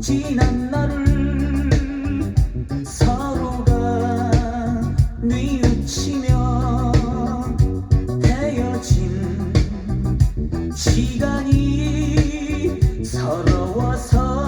지난 나를 서로가 뉘우치며 헤어진 시간이 서러워서